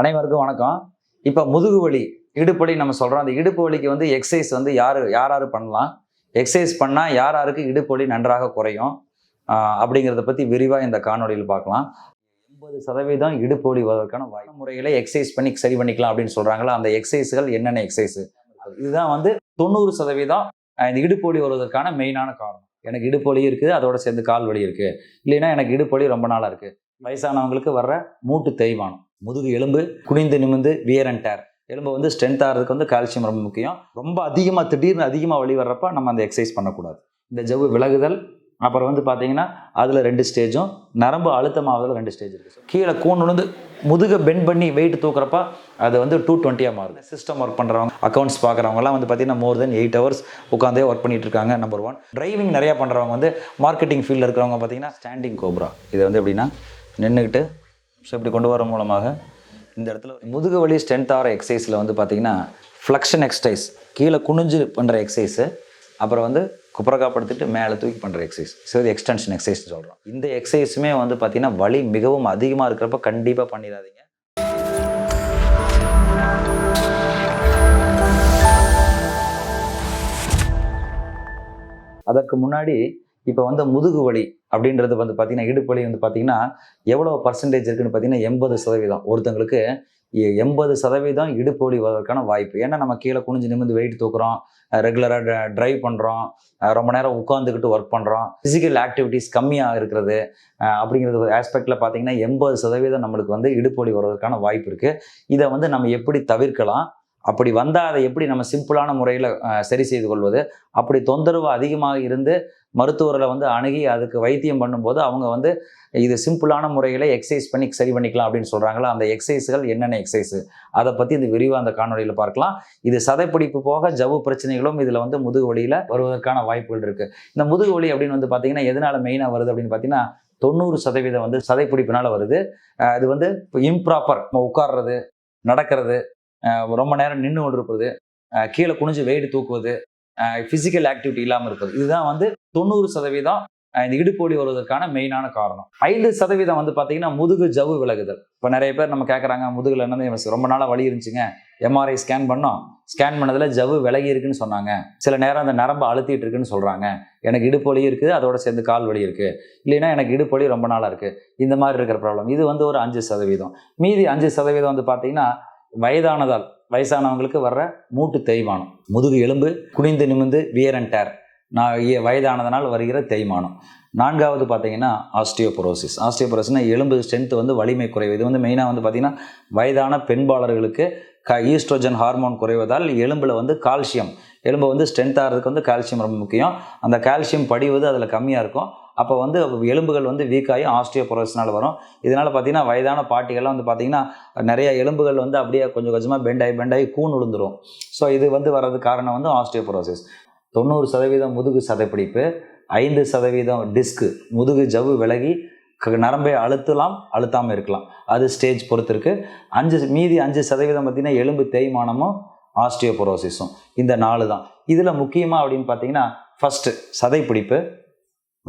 அனைவருக்கும் வணக்கம். இப்போ முதுகு வலி இடுப்பு வலி நம்ம சொல்கிறோம் அந்த இடுப்பு வலிக்கு வந்து எக்ஸசைஸ் வந்து யார் யார் யார் பண்ணலாம்? எக்ஸசைஸ் பண்ணால் யார் யாருக்கு இடுப்பு வலி நன்றாக குறையும்? அப்படிங்கிறத பற்றி விரிவாக இந்த காணொலியில் பார்க்கலாம். எண்பது சதவீதம் இடுப்பு வலி வருவதற்கான வாய்ப்பு. முறைகளை எக்ஸசைஸ் பண்ணி சரி பண்ணிக்கலாம் அப்படின்னு சொல்கிறாங்களா அந்த எக்ஸசைஸ்கள் என்னென்ன எக்ஸசைஸ் இதுதான் வந்து தொண்ணூறு சதவீதம் இந்த இடுப்பு வலி வருவதற்கான மெயினான காரணம். எனக்கு இடுப்பு வலி இருக்குது அதோட சேர்ந்து கால் வலி இருக்குது இல்லைன்னா எனக்கு இடுப்பு வலி ரொம்ப நாளாக இருக்குது வயசானவங்களுக்கு வர்ற மூட்டு தேய்மானம். முதுகு எலும்பு குனிந்து நிமிந்து வியர் அண்ட் டேர் எலும்பு வந்து ஸ்ட்ரென்த் ஆகிறதுக்கு வந்து கால்சியம் ரொம்ப முக்கியம். ரொம்ப அதிகமாக திடீர்னு அதிகமாக வழி வர்றப்ப நம்ம அந்த எக்ஸசைஸ் பண்ணக்கூடாது. இந்த ஜவ்வு விலகுதல் அப்புறம் வந்து பார்த்தீங்கன்னா அதில் ரெண்டு ஸ்டேஜும் நரம்பு அழுத்தமாவதில் ரெண்டு ஸ்டேஜ் இருக்குது கீழே கூண்டு விழுந்து முதுகை பெண்ட் பண்ணி வெயிட் தூக்குறப்ப அது வந்து டூ டுவெண்ட்டியாக மாறுது. சிஸ்டம் ஒர்க் பண்ணுறவங்க அக்கௌண்ட்ஸ் பார்க்குறவங்கலாம் வந்து பார்த்தீங்கன்னா மோர் தென் எயிட் ஹவர்ஸ் உட்காந்தே ஒர்க் பண்ணிட்டு இருக்காங்க நம்பர் ஒன் டிரைவிங் நிறையா பண்ணுறவங்க வந்து மார்க்கெட்டிங் ஃபீல்டில் இருக்கிறவங்க பார்த்தீங்கன்னா ஸ்டாண்டிங் கோப்ரா இது வந்து எப்படின்னா நின்றுக்கிட்டு ஸோ இப்படி கொண்டு வர மூலமாக இந்த இடத்துல முதுகு வலி ஸ்ட்ரென்த் ஆகிற எக்ஸசைஸில் வந்து பார்த்தீங்கன்னா ஃப்ளக்ஷன் எக்ஸசைஸ் கீழே குனிஞ்சு பண்ணுற எக்ஸசைஸு அப்புறம் வந்து குப்புறக்காப்படுத்திட்டு மேலே தூக்கி பண்ணுற எக்ஸசைஸ் ஸோ இது எக்ஸ்டென்ஷன் எக்ஸசைஸ் சொல்கிறோம் இந்த எக்ஸசைஸுமே வந்து பார்த்தீங்கன்னா வலி மிகவும் அதிகமாக இருக்கிறப்ப கண்டிப்பாக பண்ணிடாதீங்க. அதற்கு முன்னாடி இப்போ வந்து முதுகு வலி அப்படின்றது வந்து பார்த்தீங்கன்னா இடுப்பு வந்து பார்த்தீங்கன்னா எவ்வளோ பர்சன்டேஜ் இருக்குன்னு பார்த்தீங்கன்னா எண்பது சதவீதம். ஒருத்தங்களுக்கு எண்பது சதவீதம் இடுப்பு வலி வருவதற்கான வாய்ப்பு. ஏன்னா நம்ம கீழே குனிஞ்சு நிமிந்து வெயிட் தூக்குறோம் ரெகுலராக ட்ரைவ் பண்ணுறோம் ரொம்ப நேரம் உட்காந்துக்கிட்டு ஒர்க் பண்ணுறோம் ஃபிசிக்கல் ஆக்டிவிட்டீஸ் கம்மியாக இருக்கிறது அப்படிங்கிறது ஆஸ்பெக்டில் பார்த்தீங்கன்னா எண்பது சதவீதம் நம்மளுக்கு வந்து இடுப்பு வலி வருவதற்கான வாய்ப்பு இருக்குது இதை வந்து நம்ம எப்படி தவிர்க்கலாம்? அப்படி வந்தால் அதை எப்படி நம்ம சிம்பிளான முறையில் சரி செய்து கொள்வது? அப்படி தொந்தரவு அதிகமாக இருந்து மருத்துவர்களை வந்து அணுகி அதுக்கு வைத்தியம் பண்ணும்போது அவங்க வந்து இது சிம்பிளான முறையில் எக்ஸசைஸ் பண்ணி சரி பண்ணிக்கலாம் அப்படின்னு சொல்கிறாங்களா அந்த எக்ஸசைஸ்கள் என்னென்ன எக்ஸசைஸ்? அதை பற்றி இந்த விரிவாக அந்த காணொலியில் பார்க்கலாம். இது சதைப்பிடிப்பு போக ஜவ்வு பிரச்சனைகளும் இதில் வந்து முதுகு வலியில் வருவதற்கான வாய்ப்புகள் இருக்குது இந்த முதுகு வலி அப்படின்னு வந்து பார்த்திங்கன்னா எதனால் மெயினாக வருது அப்படின்னு பார்த்தீங்கன்னா தொண்ணூறு சதவீதம் வந்து சதைப்பிடிப்பினால் வருது. அது இது வந்து இம்ப்ராப்பர் உட்கார்றது நடக்கிறது ரொம்ப நேரம் நின்று கொண்டிருப்பது கீழே குனிஞ்சு வெயிட் தூக்குவது ஃபிசிக்கல் ஆக்டிவிட்டி இல்லாமல் இருப்பது. இதுதான் வந்து தொண்ணூறு சதவீதம் இந்த இடுப்பு வருவதற்கான மெயினான காரணம். ஐந்து சதவீதம் வந்து பார்த்தீங்கன்னா முதுகு ஜவு விலகுதல். இப்போ நிறைய பேர் நம்ம கேட்குறாங்க முதுகில் என்னது ரொம்ப நாளாக வலி இருந்துச்சுங்க எம்ஆர்ஐ ஸ்கேன் பண்ணோம். ஸ்கேன் பண்ணதில் ஜவ்வு விலகி இருக்குன்னு சொன்னாங்க. சில நேரம் அந்த நரம்பு அழுத்திட்டு இருக்குன்னு சொல்கிறாங்க எனக்கு இடுப்பு வலி இருக்குது அதோட சேர்ந்து கால் வலி இருக்குது இல்லைன்னா எனக்கு இடுப்பு வலி ரொம்ப நாளாக இருக்குது இந்த மாதிரி இருக்கிற ப்ராப்ளம் இது வந்து ஒரு அஞ்சு சதவீதம். மீதி அஞ்சு சதவீதம் வந்து பார்த்தீங்கன்னா வயதானதால் வயசானவங்களுக்கு வர்ற மூட்டு தேய்மானம். முதுகு எலும்பு குனிந்து நிமிந்து வியர் அண்ட் டேர் நான் வயதானதனால் வருகிற தேய்மானம். நான்காவது பார்த்தீங்கன்னா ஆஸ்டியோபொரோசிஸ் ஆஸ்டியோபொரோசிஸ்னா எலும்பு ஸ்ட்ரென்த் வந்து வலிமை குறைவு. இது வந்து மெயினாக வந்து பார்த்தீங்கன்னா வயதான பெண்பாளர்களுக்கு க ஈஸ்ட்ரோஜன் ஹார்மோன் குறைவதால் எலும்பில் வந்து கால்சியம் எலும்பு வந்து ஸ்ட்ரென்த் ஆகிறதுக்கு வந்து கால்சியம் ரொம்ப முக்கியம். அந்த கால்சியம் படிவது அதில் கம்மியாக இருக்கும். அப்போ வந்து எலும்புகள் வந்து வீக்காகி ஆகி வரும். இதனால் பார்த்தீங்கன்னா வயதான பாட்டிகள்லாம் வந்து பார்த்திங்கன்னா நிறைய எலும்புகள் வந்து அப்படியே கொஞ்சம் கொஞ்சமாக பெண்டாகி பெண்டாகி கூண் ஆகி கூன் விழுந்துரும் ஸோ இது வந்து வர்றது காரணம் வந்து ஆஸ்டியோபொரோசிஸ் தொண்ணூறு சதவீதம் முதுகு சதைப்பிடிப்பு ஐந்து சதவீதம் டிஸ்க்கு முதுகு ஜவ்வு விலகி க- நரம்பை அழுத்தலாம் அழுத்தாமல் இருக்கலாம். அது ஸ்டேஜ் பொறுத்தருக்கு. அஞ்சு மீதி அஞ்சு சதவீதம் பார்த்தீங்கன்னா எலும்பு தேய்மானமும் ஆஸ்டியோபொரோசிஸும் இந்த நாலு தான். இதில் முக்கியமாக அப்படின்னு பார்த்தீங்கன்னா ஃபஸ்ட்டு சதைப்பிடிப்பு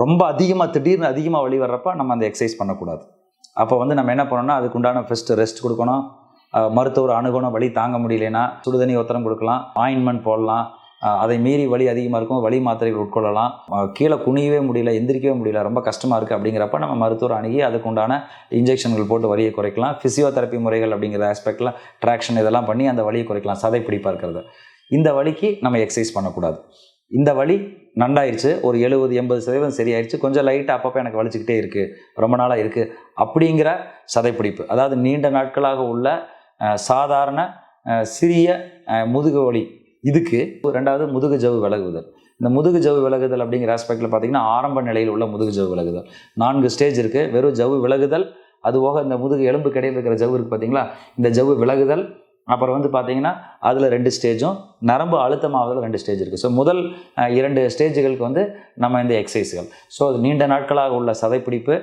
ரொம்ப அதிகமாக திடீர்னு அதிகமாக வழி வர்றப்ப நம்ம அந்த எக்ஸசைஸ் பண்ணக்கூடாது. அப்போ வந்து நம்ம என்ன பண்ணணும்னா அதுக்குண்டான ஃபஸ்ட்டு ரெஸ்ட் கொடுக்கணும். மருத்துவர் அணுகணும் வழி தாங்க முடியலனா சுடுதண்ணி ஒத்தரம் கொடுக்கலாம். ஆயின்மெண்ட் போடலாம். அதை மீறி வலி அதிகமாக இருக்கும் வலி மாத்திரைகள் உட்கொள்ளலாம். கீழே குனியவே முடியல எந்திரிக்கவே முடியல ரொம்ப கஷ்டமாக இருக்குது அப்படிங்கிறப்ப நம்ம மருத்துவர் அணுகி அதுக்குண்டான இன்ஜெக்ஷன்கள் போட்டு வலியை குறைக்கலாம். ஃபிசியோதெரப்பி முறைகள் அப்படிங்கிற ஆஸ்பெக்டில் ட்ராக்ஷன் இதெல்லாம் பண்ணி அந்த வலியை குறைக்கலாம். சதை பிடிப்பாக இருக்கிறது. இந்த வலிக்கு நம்ம எக்ஸசைஸ் பண்ணக்கூடாது. இந்த வழி நண்டாயிருச்சு ஒரு எழுபது எண்பது சதவீதம் சரியாயிருச்சு. கொஞ்சம் லைட்டாக அப்பப்போ எனக்கு வலிச்சுக்கிட்டே இருக்குது ரொம்ப நாளாக இருக்குது அப்படிங்கிற சதைப்பிடிப்பு. அதாவது நீண்ட நாட்களாக உள்ள சாதாரண சிறிய முதுகு வலி. இதுக்கு ரெண்டாவது முதுகு ஜவ்வு விலகுதல். இந்த முதுகு ஜவு விலகுதல் அப்படிங்கிற ஆஸ்பெக்டில் பார்த்தீங்கன்னா ஆரம்ப நிலையில் உள்ள முதுகு ஜவு விலகுதல். நான்கு ஸ்டேஜ் இருக்குது வெறும் ஜவ்வு விலகுதல் அதுபோக இந்த முதுகு எலும்பு கடையில் இருக்கிற ஜவு இருக்குது பார்த்தீங்களா இந்த ஜவ்வு விலகுதல் அப்புறம் வந்து பார்த்தீங்கன்னா அதில் ரெண்டு ஸ்டேஜும் நரம்பு அழுத்தமாவதில் ரெண்டு ஸ்டேஜ் இருக்குது ஸோ முதல் இரண்டு ஸ்டேஜுகளுக்கு வந்து நம்ம இந்த எக்ஸசைஸ்கள் ஸோ அது நீண்ட நாட்களாக உள்ள சதைப்பிடிப்பு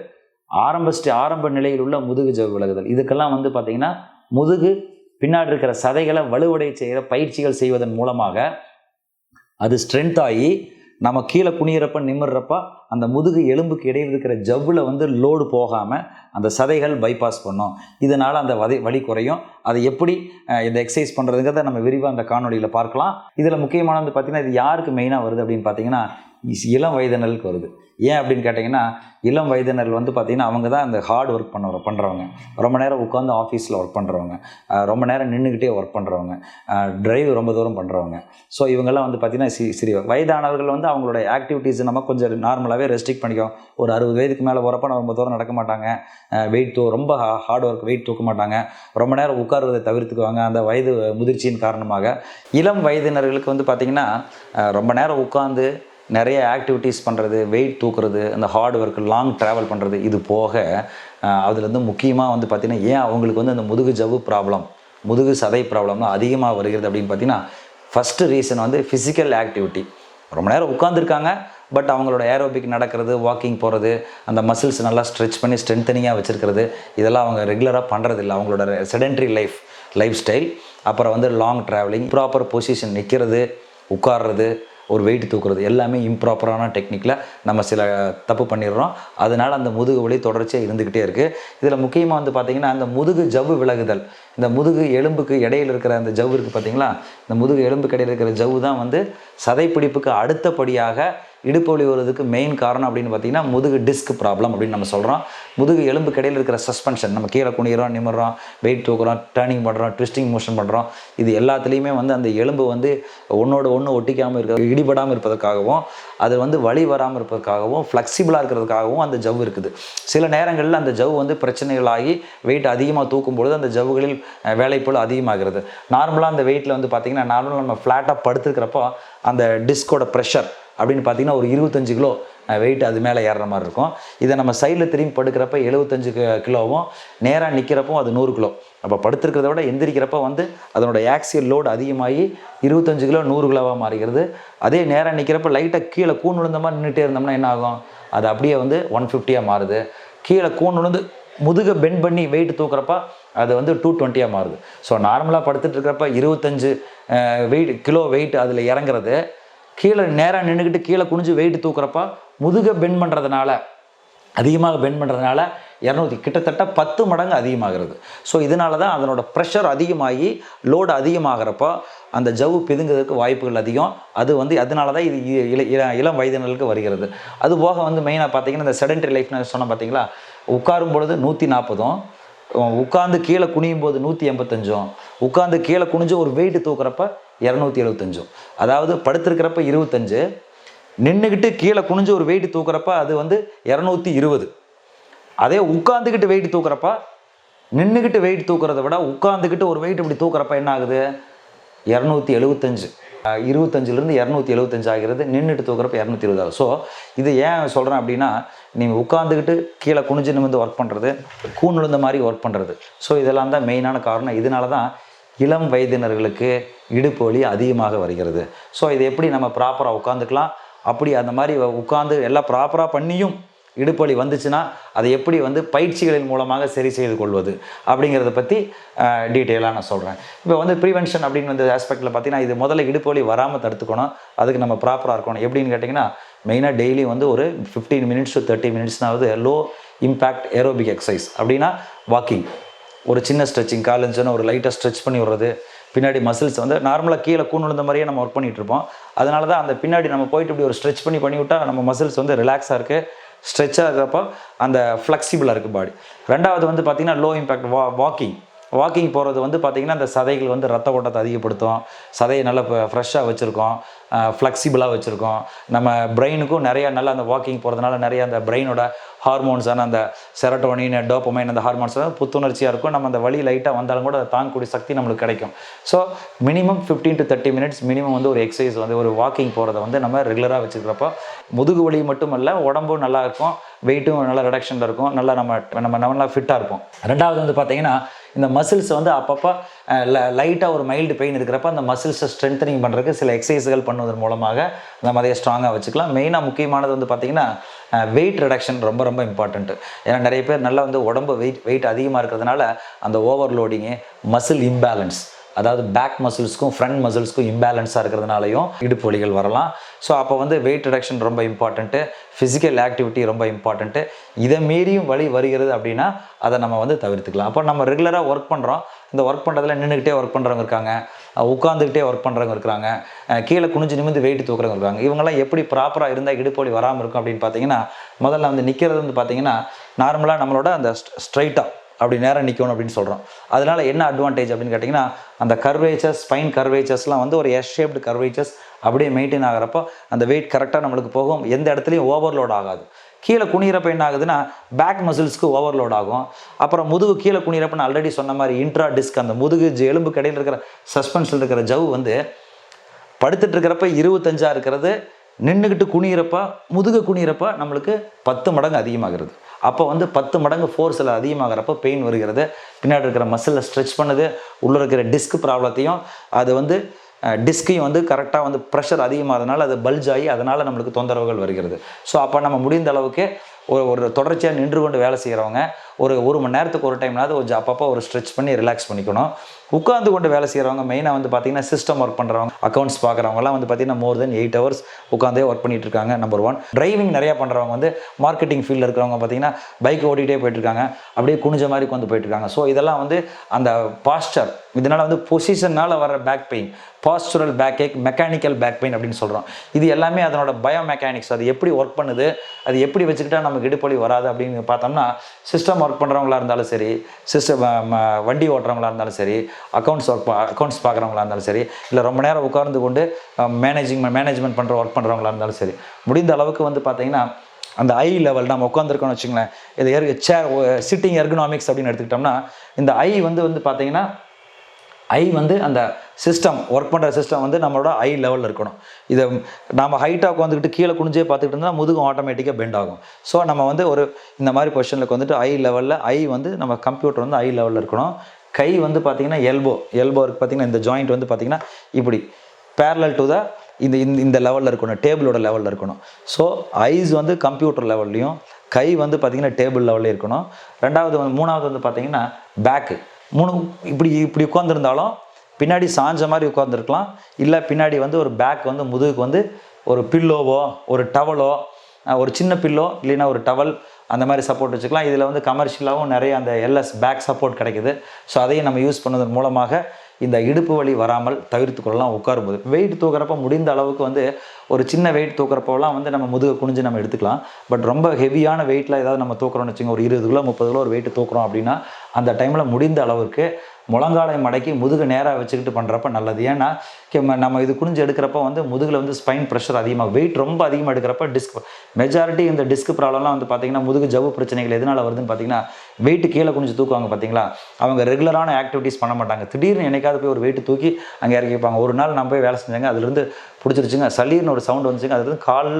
ஆரம்ப ஸ்டே ஆரம்ப நிலையில் உள்ள முதுகு ஜவு விலகுதல். இதுக்கெல்லாம் வந்து பார்த்திங்கன்னா முதுகு பின்னாடி இருக்கிற சதைகளை வலுவடை செய்கிற பயிற்சிகள் செய்வதன் மூலமாக அது ஸ்ட்ரென்த் ஆகி நம்ம கீழே குனியிறப்ப நிமிடுறப்ப அந்த முதுகு எலும்புக்கு இடையில் இருக்கிற ஜவ்வில் வந்து லோடு போகாமல் அந்த சதைகள் பைபாஸ் பண்ணும். இதனால் அந்த வதை வலி குறையும். அதை எப்படி இந்த எக்ஸசைஸ் பண்ணுறதுங்கிறத நம்ம விரிவாக அந்த காணொலியில் பார்க்கலாம். இதில் முக்கியமானது பார்த்தீங்கன்னா இது யாருக்கு மெயினாக வருது அப்படின்னு பார்த்தீங்கன்னா இளம் வயதினருக்கு வருது. ஏன் அப்படின்னு கேட்டிங்கன்னா இளம் வயதினர்கள் வந்து பார்த்திங்கன்னா அவங்க தான் அந்த ஹார்ட் ஒர்க் பண்ண பண்ணுறவங்க ரொம்ப நேரம் உட்காந்து ஆஃபீஸில் ஒர்க் பண்ணுறவங்க ரொம்ப நேரம் நின்றுக்கிட்டே ஒர்க் பண்ணுறவங்க ட்ரைவ் ரொம்ப தூரம் பண்ணுறவங்க ஸோ இவங்கெல்லாம் வந்து பார்த்திங்கன்னா சி சரி வயதானவர்கள் வந்து அவங்களோட ஆக்டிவிட்டீஸ் நம்ம கொஞ்சம் நார்மலாகவே ரெஸ்ட்ரிக்ட் பண்ணிக்கும் ஒரு அறுபது வயதுக்கு மேலே போகிறப்ப ரொம்ப தூரம் நடக்க மாட்டாங்க. வெயிட் தூ ரொம்ப ஹார்ட் ஒர்க் வெயிட் தூக்க மாட்டாங்க. ரொம்ப நேரம் உட்காருவதை தவிர்த்துக்குவாங்க. அந்த வயது முதிர்ச்சியின் காரணமாக. இளம் வயதினர்களுக்கு வந்து பார்த்திங்கன்னா ரொம்ப நேரம் உட்காந்து நிறைய ஆக்டிவிட்டீஸ் பண்ணுறது வெயிட் தூக்குறது அந்த ஹார்ட் ஒர்க் லாங் ட்ராவல் பண்ணுறது இது போக அதுலேருந்து முக்கியமாக வந்து பார்த்திங்கன்னா ஏன் அவங்களுக்கு வந்து அந்த முதுகு ஜவ்வு ப்ராப்ளம் முதுகு சதை ப்ராப்ளம்லாம் அதிகமாக வருகிறது அப்படின்னு பார்த்தீங்கன்னா ஃபஸ்ட்டு ரீசன் வந்து ஃபிசிக்கல் ஆக்டிவிட்டி ரொம்ப நேரம் உட்காந்துருக்காங்க பட் அவங்களோட ஏரோபிக் நடக்கிறது வாக்கிங் போகிறது அந்த மசில்ஸ் நல்லா ஸ்ட்ரெச் பண்ணி ஸ்ட்ரென்தனிங்காக வச்சுருக்கிறது இதெல்லாம் அவங்க ரெகுலராக பண்ணுறதில்ல அவங்களோட செடென்ட்ரி லைஃப் லைஃப் ஸ்டைல் அப்புறம் வந்து லாங் ட்ராவலிங் ப்ராப்பர் பொசிஷன் நிற்கிறது உட்கார்றது ஒரு வெயிட் தூக்குறது. எல்லாமே இம்ப்ராப்பரான டெக்னிக்கில் நம்ம சில தப்பு பண்ணிடுறோம். அதனால் அந்த முதுகு வலி தொடர்ச்சியாக இருந்துக்கிட்டே இருக்குது இதில் முக்கியமாக வந்து பார்த்திங்கன்னா அந்த முதுகு ஜவ்வு விலகுதல். இந்த முதுகு எலும்புக்கு இடையில் இருக்கிற அந்த ஜவ்வு இருக்குது பார்த்தீங்களா இந்த முதுகு எலும்புக்கு இடையில் இருக்கிற ஜவ்வு தான் வந்து சதைப்பிடிப்புக்கு அடுத்தபடியாக இடுப்பு வலி வருவதுக்கு மெயின் காரணம் அப்படின்னு பார்த்தீங்கன்னா முதுகு டிஸ்க் ப்ராப்ளம் அப்படின்னு நம்ம சொல்கிறோம் முதுகு எலும்பு கடையில் இருக்கிற சஸ்பென்ஷன் நம்ம கீழே குனிகிறோம் நிமிர்றோம் வெயிட் தூக்குறோம் டேர்னிங் பண்ணுறோம் ட்விஸ்டிங் மோஷன் பண்ணுறோம் இது எல்லாத்துலேயுமே வந்து அந்த எலும்பு வந்து ஒன்றோட ஒன்று ஒட்டிக்காமல் இருக்க இடிபடாமல் இருப்பதற்காகவும் அது வந்து வலி வராமல் இருப்பதற்காகவும் ஃப்ளெக்சிபிளாக இருக்கிறதுக்காகவும் அந்த ஜவ் இருக்குது. சில நேரங்களில் அந்த ஜவ் வந்து பிரச்சனைகளாகி வெயிட் அதிகமாக தூக்கும் பொழுது அந்த ஜவ்வுகளில் அஹ், அதிகமாகிறது. நார்மலாக அந்த வெயிட்டில் வந்து பார்த்திங்கன்னா நார்மலாக நம்ம ஃப்ளாட்டாக படுத்துருக்கிறப்போ அந்த டிஸ்கோட ப்ரெஷர் அப்படின்னு பார்த்தீங்கன்னா ஒரு இருபத்தஞ்சு கிலோ வெயிட் அது மேலே ஏறுற மாதிரி இருக்கும். இதை நம்ம சைடில் திரும்பி படுக்கிறப்ப எழுபத்தஞ்சு கிலோவும் நேராக நிற்கிறப்போ அது நூறு கிலோ. அப்போ படுத்திருக்கிறத விட எந்திரிக்கிறப்ப வந்து அதனோட ஆக்சியல் லோடு அதிகமாகி இருபத்தஞ்சு கிலோ நூறு கிலோவாக மாறுகிறது. அதே நேராக நிற்கிறப்ப லைட்டாக கீழே கூன் விழுந்த மாதிரி நின்றுட்டே இருந்தோம்னா என்ன ஆகும்? அது அப்படியே வந்து ஒன் ஃபிஃப்டியாக மாறுது. கீழே கூன் விழுந்து முதுகை பெண்ட் பண்ணி வெயிட் தூக்குறப்ப அது வந்து டூ டுவெண்ட்டியாக மாறுது. ஸோ நார்மலாக படுத்துட்டு இருக்கிறப்ப இருபத்தஞ்சு வெயிட் கிலோ வெயிட் அதில் இறங்குறது. கீழே நேராக நின்றுக்கிட்டு கீழே குனிஞ்சு வெயிட் தூக்குறப்ப முதுகை பெண்ட் பண்ணுறதுனால அதிகமாக பெண்ட் பண்ணுறதுனால இரநூத்தி கிட்டத்தட்ட பத்து மடங்கு அதிகமாகிறது. ஸோ இதனால தான் அதனோட ப்ரெஷர் அதிகமாகி லோடு அதிகமாகிறப்போ அந்த ஜவ்வு பிதுங்கிறதுக்கு வாய்ப்புகள் அதிகம். அது வந்து அதனால தான் இது இ- இள இள- இளம் வயதினர்களுக்கு வருகிறது. அது போக வந்து மெயினாக பார்த்தீங்கன்னா இந்த செடென்ட்ரி லைஃப்னு சொன்ன பார்த்தீங்களா உட்காரும் பொழுது நூற்றி நாற்பதும் உட்காந்து கீழே குனியும் போது நூற்றி எண்பத்தஞ்சும் உட்காந்து கீழே குனிஞ்சு ஒரு வெயிட் தூக்குறப்ப இரநூத்தி எழுபத்தஞ்சும் அதாவது படுத்திருக்கிறப்ப இருபத்தஞ்சு நின்றுக்கிட்டு கீழே குனிஞ்சு ஒரு வெயிட் தூக்குறப்ப அது வந்து இரநூத்தி இருபது. அதே உட்காந்துக்கிட்டு வெயிட் தூக்குறப்ப நின்றுக்கிட்டு வெயிட் தூக்குறத விட உட்காந்துக்கிட்டு ஒரு வெயிட் இப்படி தூக்குறப்ப என்ன ஆகுது? இரநூத்தி எழுபத்தஞ்சு இருபத்தஞ்சிலேருந்து இரநூத்தி எழுபத்தஞ்சு ஆகிறது நின்றுட்டு தூக்குறப்ப இரநூத்தி இருபது ஆகும் ஸோ இது ஏன் சொல்கிறேன் அப்படின்னா நீங்கள் உட்காந்துக்கிட்டு கீழே குனிஞ்சு நிமிந்து ஒர்க் பண்ணுறது கூன் விழுந்த மாதிரி ஒர்க் பண்ணுறது ஸோ இதெல்லாம் தான் மெயினான காரணம். இதனால தான் இளம் வயதினர்களுக்கு இடுப்பு வலி அதிகமாக வருகிறது. ஸோ இது எப்படி நம்ம ப்ராப்பராக உட்காந்துக்கலாம் அப்படி அந்த மாதிரி உட்காந்து எல்லாம் ப்ராப்பராக பண்ணியும் இடுப்பு வலி வந்துச்சுன்னா அதை எப்படி வந்து பயிற்சிகளின் மூலமாக சரி செய்து கொள்வது அப்படிங்கிறத பற்றி டீட்டெயிலாக நான் சொல்கிறேன் இப்போ வந்து ப்ரிவென்ஷன் அப்படின்னு வந்து ஆஸ்பெக்டில் பார்த்தீங்கன்னா இது முதல்ல இடுப்பு வலி வராமல் தடுத்துக்கணும். அதுக்கு நம்ம ப்ராப்பராக இருக்கணும். எப்படின்னு கேட்டிங்கன்னா மெயினாக டெய்லி வந்து ஒரு ஃபிஃப்டீன் மினிட்ஸ் டு தேர்ட்டி மினிட்ஸ்னாவது லோ இம்பேக்ட் ஏரோபிக் எக்ஸசைஸ் அப்படின்னா வாக்கிங் ஒரு சின்ன ஸ்ட்ரெச்சிங் கால் இருந்துச்சுன்னா ஒரு லைட்டாக ஸ்ட்ரெச் பண்ணி விடுறது. பின்னாடி மசில்ஸ் வந்து நார்மலாக கீழே கூண் விழுந்த மாதிரியே நம்ம ஒர்க் பண்ணிட்டு இருப்போம். அதனால தான் அந்த பின்னாடி நம்ம போயிட்டு இப்படி ஒரு ஸ்ட்ரெச் பண்ணி பண்ணி விட்டால் நம்ம மசில்ஸ் வந்து ரிலாக்ஸாக இருக்குது ஸ்ட்ரெச்சாக இருக்கிறப்போ அந்த ஃப்ளெக்சிபிளாக இருக்குது பாடி ரெண்டாவது வந்து பார்த்திங்கன்னா லோ இம்பேக்ட் வா வாக்கிங் வாக்கிங் போகிறது வந்து பார்த்திங்கன்னா அந்த சதைகள் வந்து ரத்த ஓட்டத்தை அதிகப்படுத்தும். சதையை நல்லா ஃப்ரெஷ்ஷாக வச்சுருக்கோம். ஃப்ளெக்சிபிளாக வச்சுருக்கோம். நம்ம பிரெயினுக்கும் நிறையா நல்லா அந்த வாக்கிங் போகிறதுனால நிறைய அந்த பிரெயினோட ஹார்மோன்ஸான அந்த செரட்டோனின் டோப்பமைன் அந்த ஹார்மோன்ஸ் வந்து புத்துணர்ச்சியாக இருக்கும். நம்ம அந்த வழி லைட்டாக வந்தாலும் கூட அதை தாங்கக்கூடிய சக்தி நம்மளுக்கு கிடைக்கும். So minimum fifteen to thirty minutes minimum வந்து ஒரு எக்ஸசைஸ் வந்து ஒரு வாக்கிங் போகிறத வந்து நம்ம ரெகுலராக வச்சுக்கிறப்போ முதுகு வலி மட்டுமல்ல உடம்பும் நல்லா இருக்கும். வெயிட்டும் நல்லா ரிடக்ஷனில் இருக்கும். நல்லா நம்ம நம்ம நல்லா ஃபிட்டாக இருப்போம். ரெண்டாவது வந்து பார்த்தீங்கன்னா இந்த மசில்ஸ் வந்து அப்பப்போ லைட்டாக ஒரு மைல்டு பெயின் இருக்கிறப்ப அந்த மசில்ஸை ஸ்ட்ரென்தனிங் பண்ணுறதுக்கு சில எக்ஸசைஸ்கள் பண்ணுவதன் மூலமாக நம்ம அதை ஸ்ட்ராங்காக வச்சுக்கலாம். மெயினாக முக்கியமானது வந்து பார்த்திங்கன்னா வெயிட் ரிடக்ஷன் ரொம்ப ரொம்ப இம்பார்ட்டண்ட்டு ஏன்னா நிறைய பேர் நல்லா வந்து உடம்பு வெயிட் வெயிட் அதிகமாக இருக்கிறதுனால அந்த ஓவர்லோடிங்கு மசில் இம்பேலன்ஸ் அதாவது பேக் மசில்ஸ்க்கும் ஃப்ரண்ட் மசில்ஸ்க்கும் இம்பேலன்ஸாக இருக்கிறதுனாலையும் இடுப்பு வலிகள் வரலாம். ஸோ அப்போ வந்து வெயிட் ரிடக்ஷன் ரொம்ப இம்பார்ட்டண்ட்டு ஃபிசிக்கல் ஆக்டிவிட்டி ரொம்ப இம்பார்ட்டண்ட்டு இதை மீறியும் வழி வருகிறது அப்படின்னா அதை நம்ம வந்து தவிர்த்துக்கலாம். அப்போ நம்ம ரெகுலராக ஒர்க் பண்ணுறோம் இந்த ஒர்க் பண்ணுறதுல நின்றுக்கிட்டே ஒர்க் பண்ணுறவங்க இருக்காங்க. உட்காந்துக்கிட்டே ஒர்க் பண்ணுறவங்க இருக்கிறாங்க. கீழே குனிஞ்சு நிமிந்து வெயிட் தூக்குறவங்க இருக்காங்க. இவங்கெல்லாம் எப்படி ப்ராப்பராக இருந்தால் இடுப்பு வலி வராமல் இருக்கும் அப்படின்னு பார்த்தீங்கன்னா முதல்ல வந்து நிற்கிறது வந்து பார்த்தீங்கன்னா நார்மலாக நம்மளோட அந்த ஸ்ட்ரைட்டாக அப்படி நேரம் நிற்கணும் அப்படின்னு சொல்கிறோம் அதனால் என்ன அட்வான்டேஜ் அப்படின்னு கேட்டிங்கன்னா அந்த கர்வேச்சர்ஸ் ஸ்பைன் கர்வேச்சர்ஸ்லாம் வந்து ஒரு எஸ் ஷேப்டு கர்வேச்சர்ஸ் அப்படியே மெயின்டைன் ஆகிறப்போ அந்த வெயிட் கரெக்டாக நம்மளுக்கு போகும். எந்த இடத்துலையும் ஓவர்லோட் ஆகாது. கீழே குனிகிறப்ப என்ன ஆகுதுன்னா பேக் மசில்ஸ்க்கு ஓவர்லோட் ஆகும். அப்புறம் முதுகு கீழே குனிகிறப்ப நான் ஆல்ரெடி சொன்ன மாதிரி இன்ட்ரா டிஸ்க் அந்த முதுகு எலும்பு கடையில் இருக்கிற சஸ்பென்ஷன் இருக்கிற ஜவ் வந்து படுத்துட்டு இருக்கிறப்ப இருபத்தஞ்சா இருக்கிறது. நின்றுக்கிட்டு குனிகிறப்ப முதுகு குனிகிறப்ப நம்மளுக்கு பத்து மடங்கு அதிகமாகிறது. அப்போ வந்து பத்து மடங்கு ஃபோர்ஸில் அதிகமாகிறப்ப பெயின் வருகிறது. பின்னாடி இருக்கிற மசிலில் ஸ்ட்ரெச் பண்ணுது. உள்ளே இருக்கிற டிஸ்க் ப்ராப்ளத்தையும் அது வந்து டிஸ்கையும் வந்து கரெக்டாக வந்து ப்ரெஷர் அதிகமாகிறதுனால அது பல்ஜ் ஆகி அதனால் நம்மளுக்கு தொந்தரவுகள் வருகிறது. ஸோ அப்போ நம்ம முடிந்த அளவுக்கு ஒரு ஒரு தொடர்ச்சியாக நின்று கொண்டு வேலை செய்கிறவங்க ஒரு ஒரு மணி நேரத்துக்கு ஒரு டைம்னாவது கொஞ்சம் அப்பப்போ ஒரு ஸ்ட்ரெச் பண்ணி ரிலாக்ஸ் பண்ணிக்கணும். உட்காந்து கொண்டு வேலை செய்கிறவங்க மெயினாக வந்து பார்த்தீங்கன்னா சிஸ்டம் ஒர்க் பண்ணுறவங்க அக்கௌண்ட்ஸ் பார்க்குறவங்கலாம் வந்து பார்த்தீங்கன்னா மோர் தென் எயிட் ஹவர்ஸ் உட்காந்தே ஒர்க் பண்ணிட்டு இருக்காங்க நம்பர் ஒன் டிரைவிங் நிறையா பண்ணுறவங்க வந்து மார்க்கெட்டிங் ஃபீல்டில் இருக்கிறவங்க பார்த்தீங்கன்னா பைக் ஓட்டிகிட்டே போயிட்டுருக்காங்க அப்படியே குனிஞ்ச மாதிரி உட்காந்து போயிட்டுருக்காங்க ஸோ இதெல்லாம் வந்து அந்த பாஸ்டர் இதனால் வந்து பொசிஷனால் வர back pain postural back ache mechanical back pain அப்படின்னு சொல்கிறோம் இது எல்லாமே அதனோட பயோ மெக்கானிக்ஸ் அது எப்படி ஒர்க் பண்ணுது அது எப்படி வச்சுக்கிட்டா நமக்கு இடுப்பொலி வராது அப்படின்னு பார்த்தோம்னா சிஸ்டம் ஒர்க் பண்ணுறவங்களா இருந்தாலும் சரி சிஸ்டம் வண்டி ஓட்டுறவங்களா இருந்தாலும் சரி அக்கௌண்ட்ஸ் ஒர்க் அக்கௌண்ட்ஸ் பார்க்குறவங்களா இருந்தாலும் சரி இல்லை ரொம்ப நேரம் உட்கார்ந்து கொண்டு மேனேஜிங் மேனேஜ்மெண்ட் பண்ணுற ஒர்க் பண்ணுறவங்களா இருந்தாலும் சரி முடிந்த அளவுக்கு வந்து பார்த்தீங்கன்னா அந்த ஐ லெவல் நம்ம உட்காந்துருக்கோம்னு வச்சுங்களேன் இது சேர் சிட்டிங் எர்கனாமிக்ஸ் அப்படின்னு எடுத்துக்கிட்டோம்னா இந்த ஐ வந்து வந்து பார்த்தீங்கன்னா ஐ வந்து அந்த சிஸ்டம் ஒர்க் பண்ணுற சிஸ்டம் வந்து நம்மளோட ஐ லெவலில் இருக்கணும். இதை நம்ம ஹைட்டாக உட்காந்துக்கிட்டு கீழே குனிஞ்சே பார்த்துக்கிட்டு இருந்தால் முதுகும் ஆட்டோமேட்டிக்காக பெண்ட் ஆகும். ஸோ நம்ம வந்து ஒரு இந்த மாதிரி பொசிஷனில் வந்துட்டு ஐ லெவலில் ஐ வந்து நம்ம கம்ப்யூட்டர் வந்து ஐ லெவலில் இருக்கணும். கை வந்து பார்த்தீங்கன்னா எல்போ எல்போ இருக்கு பார்த்தீங்கன்னா இந்த ஜாயிண்ட் வந்து பார்த்தீங்கன்னா இப்படி பேரலல் டு த இந்த இந்த இந்த லெவலில் இருக்கணும் டேபிளோட லெவலில் இருக்கணும். ஸோ ஐஸ் வந்து கம்ப்யூட்டர் லெவல்லையும் கை வந்து பார்த்தீங்கன்னா டேபிள் லெவல்லையும் இருக்கணும். ரெண்டாவது வந்து மூணாவது வந்து பார்த்திங்கன்னா பேக்கு மூணு இப்படி இப்படி உட்காந்துருந்தாலும் பின்னாடி சாஞ்ச மாதிரி உட்காந்துருக்கலாம் இல்லை பின்னாடி வந்து ஒரு பேக் வந்து முதுகுக்கு வந்து ஒரு பில்லோவோ ஒரு டவலோ ஒரு சின்ன பில்லோ இல்லைன்னா ஒரு டவல் அந்த மாதிரி சப்போர்ட் வச்சுக்கலாம். இதில் வந்து கமர்ஷியலாகவும் நிறைய அந்த எல்எஸ் பேக் சப்போர்ட் கிடைக்குது. ஸோ அதையும் நம்ம யூஸ் பண்ணதன் மூலமாக இந்த இடுப்பு வலி வராமல் தவிர்த்து கொள்ளலாம் உட்காரும்போது. வெயிட் தூக்குறப்ப முடிந்த அளவுக்கு வந்து ஒரு சின்ன வெயிட் தூக்குறப்போலாம் வந்து நம்ம முதுகு குனிஞ்சு நம்ம எடுத்துக்கலாம். பட் ரொம்ப ஹெவியான வெயிட்டில் ஏதாவது நம்ம தூக்குறோம்னு வச்சுங்க ஒரு இருபது கிலோ முப்பது கிலோ ஒரு வெயிட் தூக்குறோம் அப்படின்னா அந்த டைமில் முடிந்த அளவுக்கு முழங்காலை மடக்கி முதுகு நேராக வச்சுக்கிட்டு பண்ணுறப்ப நல்லது. ஏன்னா நம்ம இது குனிஞ்சு எடுக்கிறப்ப வந்து முதுகில் வந்து ஸ்பைன் ப்ரெஷர் அதிகமாக வெயிட் ரொம்ப அதிகமாக எடுக்கிறப்ப டிஸ்க் மெஜாரிட்டி இந்த டிஸ்க் ப்ராப்ளம்லாம் வந்து பார்த்தீங்கன்னா முதுகு ஜவ்வு பிரச்சனைகள் எதனால் வருதுன்னு பார்த்தீங்கன்னா வெயிட்டு கீழே குனிஞ்சு தூக்குவாங்க பார்த்தீங்களா? அவங்க ரெகுலரான ஆக்டிவிட்டீஸ் பண்ண மாட்டாங்க. திடீர்னு என்னைக்காவது போய் ஒரு வெயிட்டு தூக்கி அங்கே இறக்கி வைப்பாங்க ஒரு நாள் நான் போய் வேலை செஞ்சாங்க. அதுலேருந்து பிடிச்சிருச்சுங்க. சளின்னு ஒரு சவுண்ட் வந்துச்சுங்க. அது வந்து கால்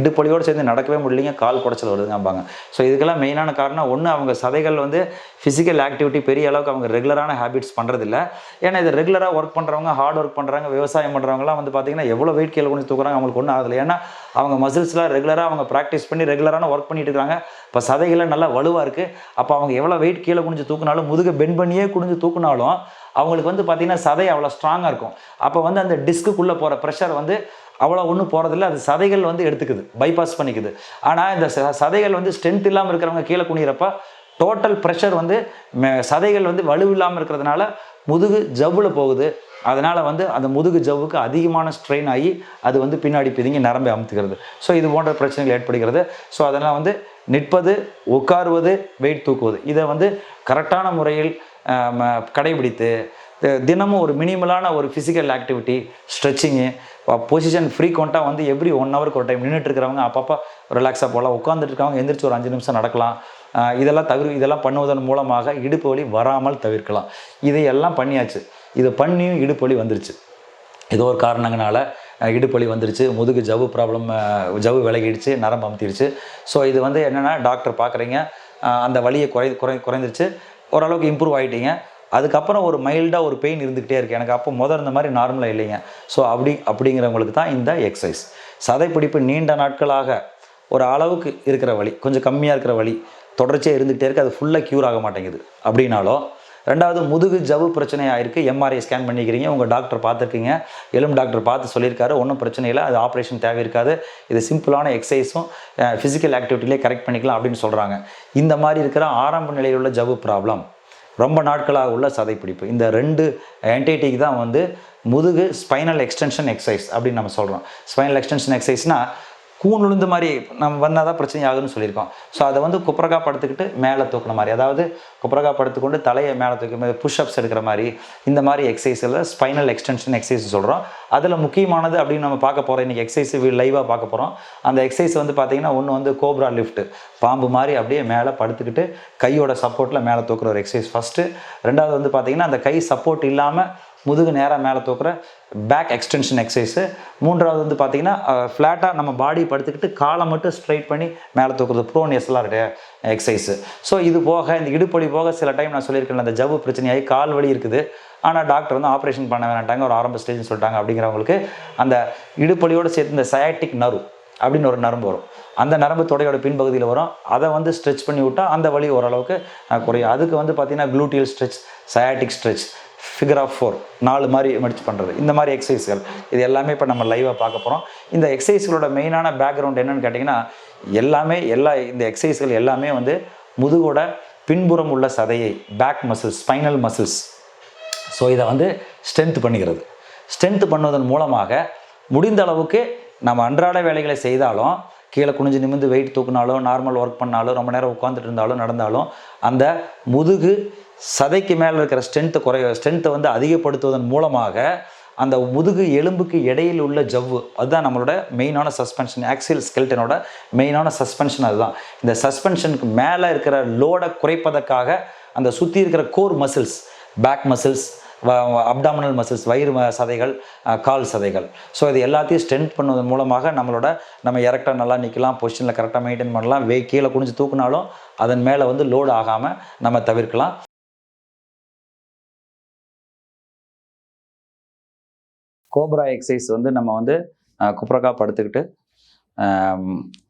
இடுப்பொலியோடு சேர்ந்து நடக்கவே முடியலைங்க. கால் குடைச்சல் வருதுங்கம்பாங்க. ஸோ இதுக்கெல்லாம் மெயினான காரணம் ஒன்று அவங்க சதைகள் வந்து ஃபிசிக்கல் ஆக்டிவிட்டி பெரிய அளவுக்கு அவங்க ரெகுலரான ஹேபிட்ஸ் பண்ணுறதில்ல ஏன்னா இது ரெகுலராக ஒர்க் பண்ணுறவங்க ஹார்ட் ஒர்க் பண்ணுறாங்க விவசாயம் பண்ணுறவங்கலாம் வந்து பார்த்தீங்கன்னா எவ்வளோ வெயிட் கீழே கொண்டு தூக்குறாங்க அவங்களுக்கு ஒன்றும் ஆகலை. ஏன்னா அவங்க மசில்ஸ்லாம் ரெகுலராக அவங்க ப்ராக்டிஸ் பண்ணி ரெகுலரான ஒர்க் பண்ணிட்டு இருக்காங்க. இப்போ சதைகளை நல்லா வலுவாக இருக்குது அப்போ அவங்க எவ்வளோ வெயிட் கீழே குனிஞ்சு தூக்குனாலும் முதுகை பெண்ட் பண்ணியே குனிஞ்சு தூக்குனாலும் அவங்களுக்கு வந்து பார்த்தீங்கன்னா சதை அவ்வளோ ஸ்ட்ராங்காக இருக்கும். அப்போ வந்து அந்த டிஸ்க்குள்ளே போகிற ப்ரெஷர் வந்து அவ்வளோ ஒன்றும் போகிறதில்ல அது சதைகள் வந்து எடுத்துக்குது பைபாஸ் பண்ணிக்குது. ஆனால் இந்த ச- சதைகள் வந்து ஸ்ட்ரென்த் இல்லாமல் இருக்கிறவங்க கீழே குனிகிறப்ப டோட்டல் ப்ரெஷர் வந்து சதைகள் வந்து வலு இல்லாமல் இருக்கிறதுனால முதுகு ஜவ்வில் போகுது. அதனால் வந்து அந்த முதுகு ஜவ்வுக்கு அதிகமான ஸ்ட்ரெயின் ஆகி அது வந்து பின்னாடி பிதுங்கி நரம்பை அமுத்துகிறது. ஸோ இது போன்ற பிரச்சனைகள் ஏற்படுகிறது. ஸோ அதனால் வந்து நிற்பது உட்காருவது வெயிட் தூக்குவது. இதை வந்து கரெக்டான முறையில் கடைபிடித்து தினமும் ஒரு மினிமலான ஒரு ஃபிசிக்கல் ஆக்டிவிட்டி ஸ்ட்ரெச்சிங்கு பொசிஷன் ஃப்ரீக்வெண்ட்டாக வந்து எவ்ரி ஒன் ஹவருக்கு ஒரு டைம் நின்றுட்டு இருக்கிறவங்க அப்பப்போ ரிலாக்ஸாக போகலாம். உட்காந்துட்டு இருக்கவங்க எந்திரிச்சு ஒரு அஞ்சு நிமிஷம் நடக்கலாம். இதெல்லாம் தவிர இதெல்லாம் பண்ணுவதன் மூலமாக இடுப்பு வலி வராமல் தவிர்க்கலாம். இதையெல்லாம் பண்ணியாச்சு. இதை பண்ணியும் இடுப்பு வலி வந்துருச்சு. ஏதோ ஒரு காரணங்கனால இடுப்பலி இடுப்பு வலி வந்துருச்சு. முதுகு ஜவ்வு ப்ராப்ளம் ஜவ்வு விலகிடுச்சு நரம்பு அமுத்திடுச்சு. ஸோ இது வந்து என்னென்னா டாக்டர் பார்க்குறீங்க அந்த வலியை குறை குறை குறைந்துருச்சு. ஓரளவுக்கு இம்ப்ரூவ் ஆகிட்டீங்க அதுக்கப்புறம் ஒரு மைல்டாக ஒரு பெயின் இருந்துக்கிட்டே இருக்குது எனக்கு அப்போ முதல் இருந்த மாதிரி நார்மலாக இல்லைங்க. ஸோ அப்படி அப்படிங்கிறவங்களுக்கு தான் இந்த எக்ஸசைஸ் சதைப்பிடிப்பு நீண்ட நாட்களாக ஒரு அளவுக்கு இருக்கிற வழி கொஞ்சம் கம்மியாக இருக்கிற வழி தொடர்ச்சியாக இருந்துகிட்டே இருக்குது அது ஃபுல்லாக க்யூர் ஆக மாட்டேங்குது. அப்படின்னாலும் ரெண்டாவது முதுகு ஜவ்வு பிரச்சனையாக இருக்குது எம்ஆர்ஐ ஸ்கேன் பண்ணிக்கிறீங்க. உங்கள் டாக்டர் பார்த்துருக்கீங்க. எலும்பு டாக்டர் பார்த்து சொல்லியிருக்காரு. ஒன்றும் பிரச்சனை இல்லை. அது ஆப்ரேஷன் தேவை இருக்காது இது சிம்பிளான எக்ஸசைஸும் ஃபிசிக்கல் ஆக்டிவிட்டிலே கரெக்ட் பண்ணிக்கலாம் அப்படின்னு சொல்கிறாங்க இந்த மாதிரி இருக்கிற ஆரம்ப நிலையில் உள்ள ஜவ்வு ப்ராப்ளம் ரொம்ப நாட்களாக உள்ள சதைப்பிடிப்பு. இந்த ரெண்டு என்டிட்டிக்கு தான் வந்து முதுகு ஸ்பைனல் எக்ஸ்டென்ஷன் எக்ஸசைஸ் அப்படின்னு நம்ம சொல்கிறோம் ஸ்பைனல் எக்ஸ்டென்ஷன் எக்ஸசைஸ்னால் கூன் உளுந்த மாதிரி நம்ம வந்தால் தான் பிரச்சனை ஆகுதுன்னு சொல்லியிருக்கோம். ஸோ அதை வந்து குப்புறக்கா படுத்துக்கிட்டு மேலே தூக்கின மாதிரி அதாவது குப்புறக்கா படுத்துக்கொண்டு தலையை மேலே தூக்கி மாதிரி புஷ்அப்ஸ் எடுக்கிற மாதிரி இந்த மாதிரி எக்ஸசைஸில் ஸ்பைனல் எக்ஸ்டென்ஷன் எக்ஸசைஸ் சொல்கிறோம் அதில் முக்கியமானது அப்படின்னு நம்ம பார்க்க போகிறோம் இன்றைக்கி எக்ஸசைஸ் லைவாக பார்க்க போகிறோம் அந்த எக்ஸசைஸ் வந்து பார்த்திங்கன்னா ஒன்று வந்து கோப்ரா லிஃப்ட் பாம்பு மாதிரி அப்படியே மேலே படுத்துக்கிட்டு கையோட சப்போர்ட்டில் மேலே தூக்குற ஒரு எக்ஸசைஸ் ஃபஸ்ட்டு ரெண்டாவது வந்து பார்த்திங்கன்னா அந்த கை சப்போர்ட் இல்லாமல் முதுகு நேராக மேலே தூக்குற பேக் எக்ஸ்டென்ஷன் எக்ஸசைஸு மூன்றாவது வந்து பார்த்தீங்கன்னா ஃப்ளாட்டாக நம்ம பாடி படுத்துக்கிட்டு காலை மட்டும் ஸ்ட்ரைட் பண்ணி மேலே தூக்குறது ப்ரோன் எஸ்எல்ஆர் எக்ஸசைஸு ஸோ இது போக இந்த இடுப்பொலி போக சில டைம் நான் சொல்லியிருக்கேன் அந்த ஜவ்வு பிரச்சனையாகி கால் வலி இருக்குது. ஆனால் டாக்டர் வந்து ஆப்ரேஷன் பண்ண வேண்டாங்க ஒரு ஆரம்ப ஸ்டேஜ்னு சொல்லிட்டாங்க அப்படிங்கிறவங்களுக்கு அந்த இடுப்பொலியோடு சேர்த்து இந்த சயாட்டிக் நர்வ் அப்படின்னு ஒரு நரம்பு வரும். அந்த நரம்பு தொடையோட பின்பகுதியில் வரும். அதை வந்து ஸ்ட்ரெச் பண்ணி விட்டால் அந்த வலி ஓரளவுக்கு குறையும். அதுக்கு வந்து பார்த்தீங்கன்னா gluteal stretch sciatic stretch figure of four நாலு மாதிரி மடிச்சு பண்ணுறது இந்த மாதிரி எக்ஸசைஸ்கள் இது எல்லாமே இப்போ நம்ம லைவாக பார்க்க போகிறோம் இந்த எக்ஸசைஸ்களோட மெயினான பேக்ரவுண்ட் என்னன்னு கேட்டிங்கன்னா எல்லாமே எல்லா இந்த எக்ஸசைஸ்கள் எல்லாமே வந்து முதுகோட பின்புறம் உள்ள சதையை back muscles spinal muscles so இதை வந்து ஸ்ட்ரென்த் பண்ணிக்கிறது ஸ்ட்ரென்த் பண்ணுவதன் மூலமாக முடிந்த அளவுக்கு நம்ம அன்றாட வேலைகளை செய்தாலும் கீழே குனிஞ்சு நிமிந்து வெயிட் தூக்குனாலும் நார்மல் ஒர்க் பண்ணாலும் ரொம்ப நேரம் உட்காந்துட்டு இருந்தாலும் நடந்தாலும் அந்த முதுகு சதைக்கு மேலே இருக்கிற ஸ்ட்ரென்த்து குறைய ஸ்ட்ரென்த்தை வந்து அதிகப்படுத்துவதன் மூலமாக அந்த முதுகு எலும்புக்கு இடையில் உள்ள ஜவ்வு அதுதான் நம்மளோட மெயினான சஸ்பென்ஷன் ஆக்சியல் ஸ்கெல்டனோட மெயினான சஸ்பென்ஷன் அதுதான். இந்த சஸ்பென்ஷனுக்கு மேலே இருக்கிற லோடை குறைப்பதற்காக அந்த சுற்றி இருக்கிற core muscles back muscles abdominal muscles வயிறு சதைகள் கால் சதைகள். ஸோ இது எல்லாத்தையும் ஸ்ட்ரென்த் பண்ணுவதன் மூலமாக நம்மளோட நம்ம இறக்டாக நல்லா நிற்கலாம் பொசிஷனில் கரெக்டாக மெயின்டைன் பண்ணலாம் வே கீழே குனிஞ்சு தூக்குனாலும் அதன் மேலே வந்து லோடு ஆகாமல் நம்ம தவிர்க்கலாம். கோப்ரா எக்ஸசைஸ் வந்து நம்ம வந்து குப்ரக்கா படுத்துக்கிட்டு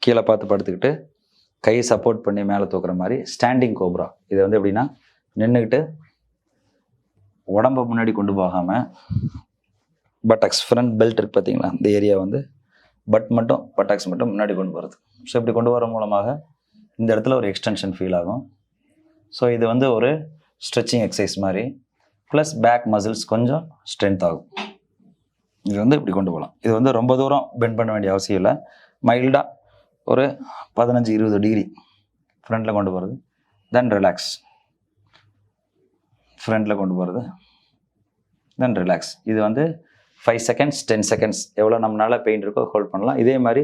கீழே பார்த்து படுத்துக்கிட்டு கை சப்போர்ட் பண்ணி மேலே தூக்குற மாதிரி ஸ்டாண்டிங் கோப்ரா இது வந்து எப்படின்னா நின்றுக்கிட்டு உடம்ப முன்னாடி கொண்டு போகாமல் பட்டக்ஸ் ஃப்ரண்ட் பெல்ட் இருக்கு பார்த்தீங்களா இந்த ஏரியா வந்து பட் மட்டும் பட்டாக்ஸ் மட்டும் முன்னாடி கொண்டு போகிறது ஸோ இப்படி கொண்டு வர மூலமாக இந்த இடத்துல ஒரு எக்ஸ்டென்ஷன் ஃபீல் ஆகும். ஸோ இது வந்து ஒரு ஸ்ட்ரெச்சிங் எக்ஸசைஸ் மாதிரி ப்ளஸ் பேக் மசில்ஸ் கொஞ்சம் ஸ்ட்ரென்த் ஆகும். இது வந்து இப்படி கொண்டு போகலாம். இது வந்து ரொம்ப தூரம் பெண்ட் பண்ண வேண்டிய அவசியம் இல்லை. மைல்டாக ஒரு பதினஞ்சு இருபது டிகிரி ஃப்ரண்ட்டில் கொண்டு போகிறது தென் ரிலாக்ஸ் ஃப்ரண்ட்டில் கொண்டு போகிறது தென் ரிலாக்ஸ் இது வந்து ஃபைவ் செகண்ட்ஸ் டென் செகண்ட்ஸ் எவ்வளோ நம்மளால் பெயின் இருக்கோ ஹோல்ட் பண்ணலாம். இதே மாதிரி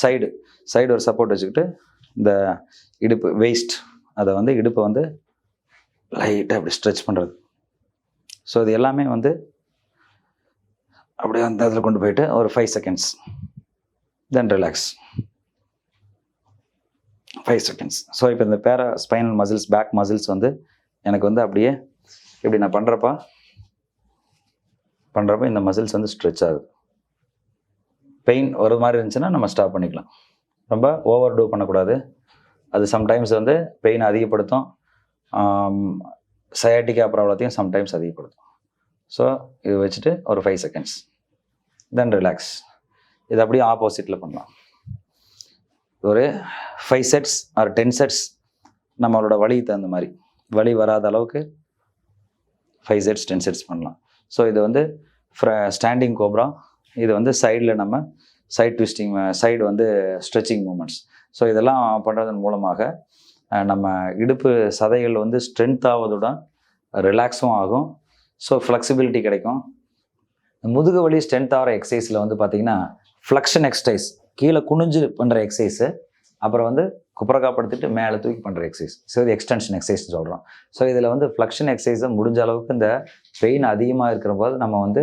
சைடு சைடு ஒரு சப்போர்ட் வச்சுக்கிட்டு இந்த இடுப்பு வேஸ்ட் அதை வந்து இடுப்பை வந்து லைட்டாக அப்படி ஸ்ட்ரெச் பண்ணுறது ஸோ இது எல்லாமே வந்து அப்படியே அந்த இதில் கொண்டு போயிட்டு ஒரு five seconds then relax five seconds so இப்போ இந்த பேரா ஸ்பைனல் மசில்ஸ் பேக் மசில்ஸ் வந்து எனக்கு வந்து அப்படியே இப்படி நான் பண்ணுறப்ப பண்ணுறப்ப இந்த மசில்ஸ் வந்து ஸ்ட்ரெச் ஆகுது. பெயின் ஒரு மாதிரி இருந்துச்சுன்னா நம்ம ஸ்டாப் பண்ணிக்கலாம். ரொம்ப ஓவர் டூ பண்ணக்கூடாது. அது சம்டைம்ஸ் வந்து பெயின் அதிகப்படுத்தும். சயாட்டிக்கா ப்ராப்ளத்தையும் சம்டைம்ஸ் அதிகப்படுத்தும். ஸோ இது வச்சுட்டு ஒரு ஃபைவ் செகண்ட்ஸ் தென் ரிலாக்ஸ் இது அப்படியே ஆப்போசிட்டில் பண்ணலாம். ஒரு five sets or ten sets நம்மளோட வழிக்கு தகுந்த மாதிரி. வழி வராத அளவுக்கு ஃபைவ் செட்ஸ் டென் செட்ஸ் பண்ணலாம். ஸோ இது வந்து ஸ்டாண்டிங் கோப்ரா இது வந்து சைடில் நம்ம சைட் ட்விஸ்டிங் சைடு வந்து ஸ்ட்ரெச்சிங் மூமெண்ட்ஸ் ஸோ இதெல்லாம் பண்ணுறதன் மூலமாக நம்ம இடுப்பு சதைகள் வந்து ஸ்ட்ரென்த் ஆவதுடன் ரிலாக்ஸும் ஆகும். ஸோ ஃப்ளெக்சிபிலிட்டி கிடைக்கும். முதுகு வலி ஸ்ட்ரென்த் ஆகிற எக்ஸசைஸில் வந்து பார்த்தீங்கன்னா ஃப்ளக்ஷன் எக்ஸசைஸ் கீழே குனிஞ்சு பண்ணுற எக்ஸசைஸு அப்புறம் வந்து குப்புறக்காப்படுத்துட்டு மேலே தூக்கி பண்ணுற எக்ஸசைஸ் ஸோ இது எக்ஸ்டென்ஷன் எக்ஸசைஸ் சொல்கிறோம் ஸோ இதில் வந்து ஃப்ளக்ஷன் எக்ஸசைஸை முடிஞ்ச அளவுக்கு இந்த பெயின் அதிகமாக இருக்கிற போது நம்ம வந்து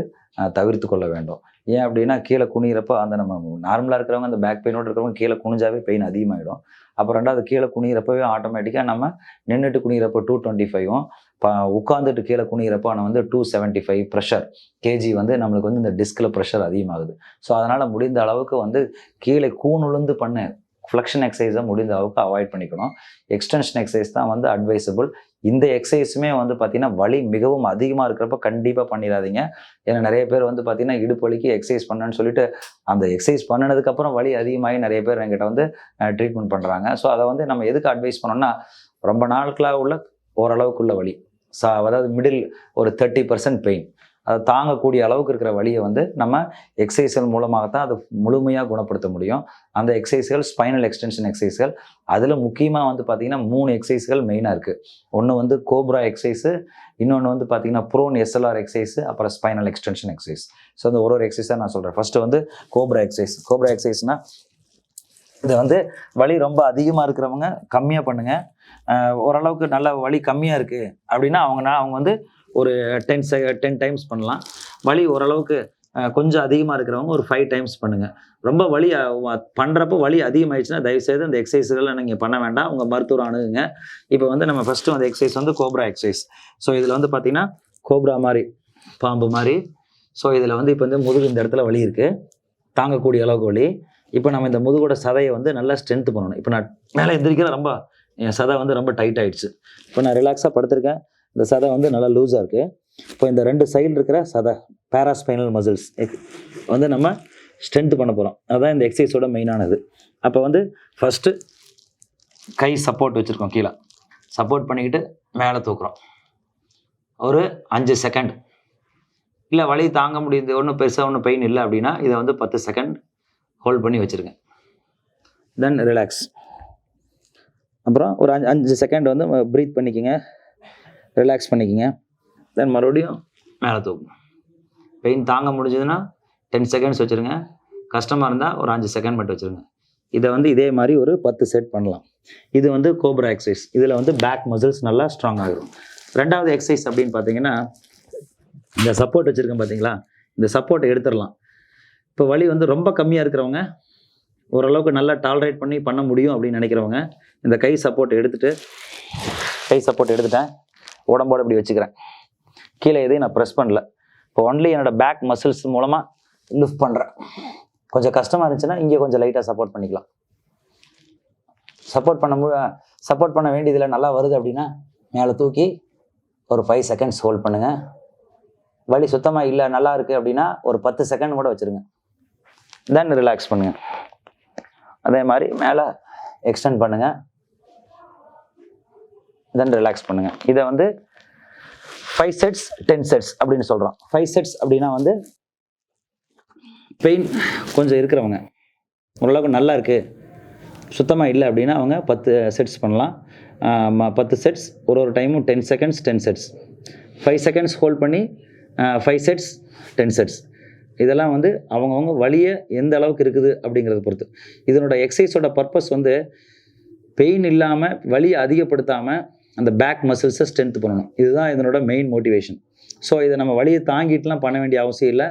தவிர்த்து கொள்ள வேண்டும். ஏன் அப்படின்னா கீழே குனிகிறப்ப அந்த நம்ம நார்மலாக இருக்கிறவங்க அந்த பேக் பெயினோட இருக்கிறவங்க கீழே குனிஞ்சாவே பெயின் அதிகமாகிடும் அப்புறம் ரெண்டாவது கீழே குனிகிறப்பவே ஆட்டோமேட்டிக்காக நம்ம நின்றுட்டு குனிகிறப்போ டூ டுவெண்ட்டி ஃபைவும் உட்காந்துட்டு கீழே குனிகிறப்போ நம்ம வந்து two seventy five pressure KG வந்து நம்மளுக்கு வந்து இந்த டிஸ்கில் ப்ரெஷர் அதிகமாகுது. ஸோ அதனால் முடிந்த அளவுக்கு வந்து கீழே கூணுழுந்து பண்ண ஃப்ளக்ஷன் எக்ஸசைஸை முடிந்த அளவுக்கு அவாய்ட் பண்ணிக்கணும். எக்ஸ்டென்ஷன் எக்ஸசைஸ் தான் வந்து அட்வைசபிள் இந்த எக்ஸசைஸுமே வந்து பார்த்தீங்கன்னா வலி மிகவும் அதிகமாக இருக்கிறப்ப கண்டிப்பாக பண்ணிடாதீங்க. ஏன்னா நிறைய பேர் வந்து பார்த்தீங்கன்னா இடுப்பு வலிக்கு எக்ஸசைஸ் பண்ணணும்னு சொல்லிட்டு அந்த எக்ஸசைஸ் பண்ணினதுக்கப்புறம் வலி அதிகமாகி நிறைய பேர் என்கிட்ட வந்து ட்ரீட்மெண்ட் பண்ணுறாங்க ஸோ அதை வந்து நம்ம எதுக்கு அட்வைஸ் பண்ணோம்னா ரொம்ப நாட்களாக உள்ள ஓரளவுக்குள்ள வலி. சா அதாவது மிடில் ஒரு தேர்ட்டி பர்சன்ட் பெயின் அதை தாங்கக்கூடிய அளவுக்கு இருக்கிற வழியை வந்து நம்ம எக்ஸசைஸ்கள் மூலமாக தான் அதை முழுமையாக குணப்படுத்த முடியும். அந்த எக்ஸசைஸ்கள் ஸ்பைனல் எக்ஸ்டென்ஷன் எக்ஸசைஸ்கள் அதில் முக்கியமாக வந்து பார்த்திங்கன்னா மூணு எக்ஸசைஸ்கள் மெயினாக இருக்குது ஒன்று வந்து கோப்ரா எக்ஸசைஸு இன்னொன்று வந்து பார்த்திங்கன்னா ப்ரோன் எஸ்எல்ஆர் எக்ஸசைஸு அப்புறம் ஸ்பைனல் எக்ஸ்டென்ஷன் எக்ஸசைஸ். ஸோ அந்த ஒரு ஒரு எக்ஸசைஸாக நான் சொல்கிறேன் ஃபஸ்ட்டு வந்து கோப்ரா எக்ஸசைஸ். கோப்ரா எக்ஸசைஸ்னால் இது வந்து வலி ரொம்ப அதிகமாக இருக்கிறவங்க கம்மியாக பண்ணுங்கள் ஓரளவுக்கு நல்ல வலி கம்மியாக இருக்குது அப்படின்னா அவங்க அவங்க வந்து ஒரு டென் செ டென் டைம்ஸ் பண்ணலாம். வலி ஓரளவுக்கு கொஞ்சம் அதிகமாக இருக்கிறவங்க ஒரு ஃபைவ் டைம்ஸ் பண்ணுங்கள் ரொம்ப வலி பண்ணுறப்போ வலி அதிகமாகிடுச்சுன்னா தயவுசெய்து அந்த எக்ஸசைஸ்களை நீங்கள் பண்ண வேண்டாம். உங்கள் மருத்துவர் அணுகுங்க. இப்போ வந்து நம்ம ஃபஸ்ட்டு அந்த எக்ஸசைஸ் வந்து கோப்ரா எக்ஸசைஸ் ஸோ இதில் வந்து பார்த்தீங்கன்னா கோப்ரா மாதிரி பாம்பு மாதிரி. ஸோ இதில் வந்து இப்போ வந்து முதுகு இந்த இடத்துல வலி இருக்குது தாங்கக்கூடிய அளவுக்கு வலி. இப்போ நம்ம இந்த முதுகோட சதையை வந்து நல்லா ஸ்ட்ரென்த் பண்ணணும். இப்போ நான் மேலே எந்திரிக்கிற ரொம்ப என் சதை வந்து ரொம்ப டைட் ஆகிடுச்சு இப்போ நான் ரிலாக்ஸாக படுத்திருக்கேன். இந்த சதை வந்து நல்லா லூஸாக இருக்குது இப்போ இந்த ரெண்டு சைடு இருக்கிற சதை பேராஸ்பைனல் மசில்ஸ் வந்து நம்ம ஸ்ட்ரென்த் பண்ண போகிறோம் அதுதான் இந்த எக்ஸசைஸோட மெயினானது அப்போ வந்து ஃபஸ்ட்டு கை சப்போர்ட் வச்சுருக்கோம் கீழே. சப்போர்ட் பண்ணிக்கிட்டு மேலே தூக்குறோம். ஒரு அஞ்சு செகண்ட் இல்லை வலி தாங்க முடியுது ஒன்றும் பெருசாக ஒன்றும் பெயின் இல்லை அப்படின்னா இதை வந்து பத்து செகண்ட் ஹோல்ட் பண்ணி வச்சுருக்கேன் தென் ரிலாக்ஸ் அப்புறம் ஒரு அஞ்சு அஞ்சு செகண்ட் வந்து ப்ரீத் பண்ணிக்கோங்க. ரிலாக்ஸ் பண்ணிக்கோங்க. தென் மறுபடியும் மேலே தூக்கணும் பெயின் தாங்க முடிஞ்சதுன்னா டென் செகண்ட்ஸ் வச்சுருங்க. கஷ்டமாக இருந்தால் ஒரு அஞ்சு செகண்ட் மட்டும் வச்சுருங்க. இதை வந்து இதே மாதிரி ஒரு பத்து செட் பண்ணலாம். இது வந்து கோப்ரா எக்ஸசைஸ் இதில் வந்து பேக் மசில்ஸ் நல்லா ஸ்ட்ராங் ஆகிடும் ரெண்டாவது எக்ஸசைஸ் அப்படின்னு பார்த்தீங்கன்னா இந்த சப்போர்ட் வச்சுருக்கேன் பார்த்தீங்களா? இந்த சப்போர்ட்டை எடுத்துடலாம். இப்போ வலி வந்து ரொம்ப கம்மியாக இருக்கிறவங்க ஓரளவுக்கு நல்லா டாலரேட் பண்ணி பண்ண முடியும் அப்படின்னு நினைக்கிறவங்க இந்த கை சப்போர்ட் எடுத்துகிட்டு கை சப்போர்ட் எடுத்துட்டேன். உடம்போட இப்படி வச்சுக்கிறேன். கீழே எதையும் நான் ப்ரெஸ் பண்ணல. இப்போ ஒன்லி என்னோட பேக் மசில்ஸ் மூலமாக லிஃப்ட் பண்ணுறேன் கொஞ்சம் கஷ்டமாக இருந்துச்சுன்னா இங்கே கொஞ்சம் லைட்டாக சப்போர்ட் பண்ணிக்கலாம். சப்போர்ட் பண்ண மு சப்போர்ட் பண்ண வேண்டியதில் நல்லா வருது அப்படின்னா மேலே தூக்கி ஒரு ஃபைவ் செகண்ட்ஸ் ஹோல்ட் பண்ணுங்கள் வலி சுத்தமாக இல்லை நல்லா இருக்குது அப்படின்னா ஒரு பத்து செகண்ட் கூட வச்சுருங்க. தென் ரிலாக்ஸ் பண்ணுங்கள் அதே மாதிரி மேலே எக்ஸ்டெண்ட் பண்ணுங்கள் தென் ரிலாக்ஸ் பண்ணுங்கள் இதை வந்து ஃபைவ் செட்ஸ் டென் செட்ஸ் அப்படின்னு சொல்கிறோம் ஃபைவ் செட்ஸ் அப்படின்னா வந்து பெயின் கொஞ்சம் இருக்கிறவங்க. ஓரளவுக்கு நல்லா இருக்குது சுத்தமாக இல்லை அப்படின்னா அவங்க பத்து செட்ஸ் பண்ணலாம். ம- பத்து செட்ஸ் ஒரு ஒரு டைமும் ten seconds ten sets five seconds hold பண்ணி ஃபைவ் செட்ஸ் டென் செட்ஸ் இதெல்லாம் வந்து அவங்கவுங்க வலியை எந்த அளவுக்கு இருக்குது அப்படிங்கிறத பொறுத்து. இதனோட எக்ஸசைஸோட பர்பஸ் வந்து பெயின் இல்லாமல் வலியை அதிகப்படுத்தாமல் அந்த பேக் மசில்ஸை ஸ்ட்ரென்த் பண்ணணும். இதுதான் இதனோட மெயின் மோட்டிவேஷன் ஸோ இதை நம்ம வழியை தாங்கிட்டுலாம் பண்ண வேண்டிய அவசியம் இல்லை.